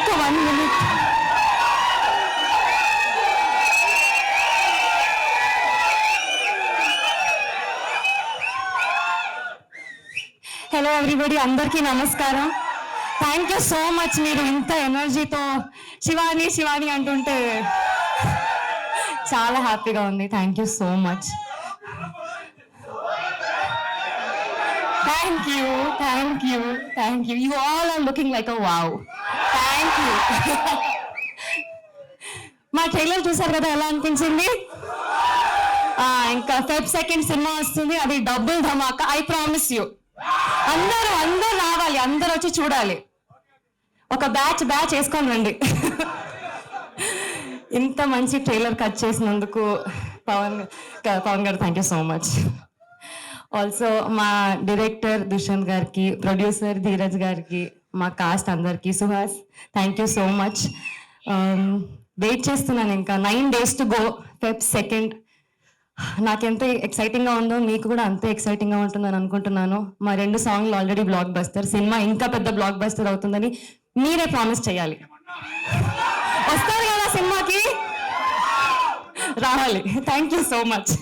ఒక్క one minute hello everybody అందరికీ నమస్కారం. థ్యాంక్ యూ సో మచ్ మీరు ఇంత ఎనర్జీతో శివాని శివాని అంటుంటే చాలా హ్యాపీగా ఉంది. Thank you so much thank you thank you thank you you all are looking like a wow thank you మా ట్రైలర్ చూసారు కదా ఎలా అనిపించింది? ఇంకా ఫెబ్ సెకండ్ సినిమా వస్తుంది అది డబుల్ ధమాక ఐ ప్రామిస్ యూ అందరూ అందరూ రావాలి అందరూ వచ్చి చూడాలి. ఒక బ్యాచ్ బ్యాచ్ వేసుకొని రండి. ఇంత మంచి ట్రైలర్ కట్ చేసినందుకు పవన్ పవన్ గారు thank you so much also మా డైరెక్టర్ దుష్యంత్ గారికి ప్రొడ్యూసర్ ధీరజ్ గారికి మా కాస్ట్ అందరికీ. Suhas thank you so much wait చేస్తున్నాను ఇంకా. Nine days to go Feb second నాకెంత ఎక్సైటింగ్గా ఉందో మీకు కూడా అంతే ఎక్సైటింగ్గా ఉంటుందని అనుకుంటున్నాను. మా రెండు సాంగ్లు ఆల్రెడీ బ్లాక్ బస్టర్ సినిమా ఇంకా పెద్ద బ్లాక్ బస్టర్ అవుతుందని మీరే ప్రామిస్ చేయాలి. వస్తారు కదా సినిమాకి? రావాలి. Thank you so much